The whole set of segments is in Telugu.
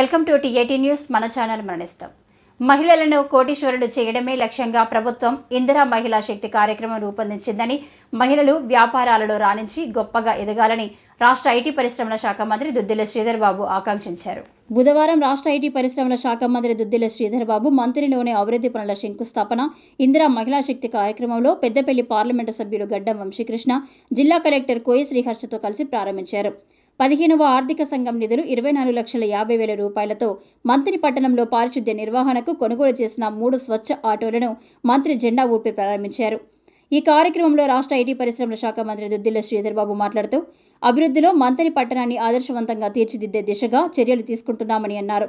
Welcome to TAT news. మన ఛానల్ మరణిస్తాం. మహిళలను కోటీశ్వరులు చేయడమే లక్ష్యంగా ప్రభుత్వం ఇందిరా మహిళా శక్తి కార్యక్రమం రూపొందించిందని మహిళలు వ్యాపారాలలో రాణించి గొప్పగా ఎదగాలని రాష్ట్ర ఐటీ పరిశ్రమల శాఖ మంత్రి దుద్దిల శ్రీధర్ బాబు ఆకాంక్షించారు. బుధవారం రాష్ట్ర ఐటీ పరిశ్రమల శాఖ మంత్రి దుద్దిల శ్రీధర్ బాబు మంత్రిలోని అభివృద్ధి పనుల శంకుస్థాపన ఇందిరా మహిళా శక్తి కార్యక్రమంలో పెద్దపల్లి పార్లమెంటు సభ్యులు గడ్డం వంశీకృష్ణ జిల్లా కలెక్టర్ కోయి శ్రీహర్షతో కలిసి ప్రారంభించారు. పదిహేనవ ఆర్థిక సంఘం నిధులు ఇరవై నాలుగు లక్షల యాభై వేల రూపాయలతో మంత్రి పట్టణంలో పారిశుద్ధ్య నిర్వహణకు కొనుగోలు చేసిన మూడు స్వచ్ఛ ఆటోలను మంత్రి జెండా ఊపి ప్రారంభించారు. ఈ కార్యక్రమంలో రాష్ట్ర ఐటీ పరిశ్రమల శాఖ మంత్రి దుద్దిల్ల శ్రీధర్బాబు మాట్లాడుతూ అభివృద్ధిలో మంత్రి పట్టణాన్ని ఆదర్శవంతంగా తీర్చిదిద్దే దిశగా చర్యలు తీసుకుంటున్నామని అన్నారు.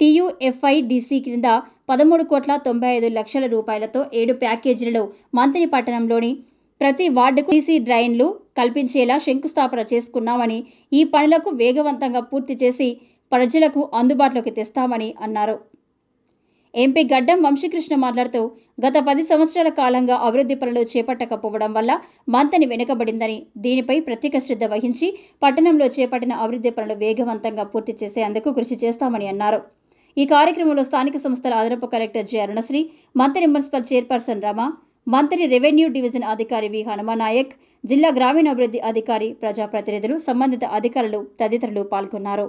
టీయూఎఫ్ఐడిసి క్రింద పదమూడు కోట్ల తొంభై ఐదు లక్షల రూపాయలతో ఏడు ప్యాకేజీలలో మంత్రి పట్టణంలోని ప్రతి వార్డుకు సీసీ డ్రైన్లు కల్పించేలా శంకుస్థాపన చేసుకున్నామని ఈ పనులకు వేగవంతంగా పూర్తి చేసి ప్రజలకు అందుబాటులోకి తెస్తామని అన్నారు. ఎంపీ గడ్డం వంశీకృష్ణ మాట్లాడుతూ గత పది సంవత్సరాల కాలంగా అభివృద్ధి పనులు చేపట్టకపోవడం వల్ల మంతని వెనుకబడిందని దీనిపై ప్రత్యేక శ్రద్ధ వహించి పట్టణంలో చేపట్టిన అభివృద్ధి పనులు వేగవంతంగా పూర్తి చేసేందుకు కృషి చేస్తామని అన్నారు. ఈ కార్యక్రమంలో స్థానిక సంస్థల అదనపు కలెక్టర్ జె అరుణశ్రీ మంత్రి మున్సిపల్ చైర్పర్సన్ రమ మంత్రి రెవెన్యూ డివిజన్ అధికారి వి. హనుమానాయక్ జిల్లా గ్రామీణాభివృద్ధి అధికారి ప్రజాప్రతినిధులు సంబంధిత అధికారులు తదితరులు పాల్గొన్నారు.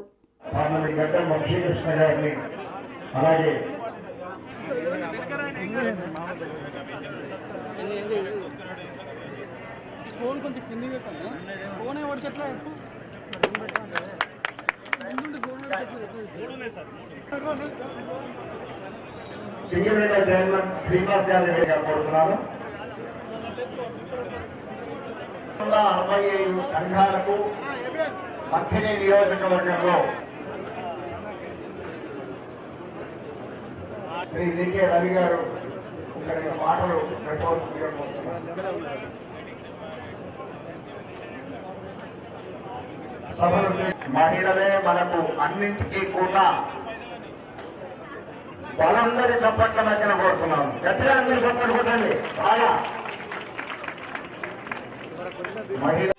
ఫోన్ కొంచెం కింది పెట్టాను ఫోన్ ఎవరికి ఎట్లా ఫోన్ సింగరేట చైర్మన్ శ్రీనివాస్ గారిని కోరుతున్నాను. అరవై ఐదు సంఘాలకు మక్కిని నియోజకవర్గంలో శ్రీ వికే రవి గారు ఇక్కడ మాటలు చెప్పవలసిందిగా సభలు మహిళలే మనకు అన్నింటికీ కూడా వాళ్ళందరి చప్పట్ల మధ్యన కోరుతున్నాము గట్టిగా అందరూ చప్పట్లు కొట్టండి. బాగా మహిళ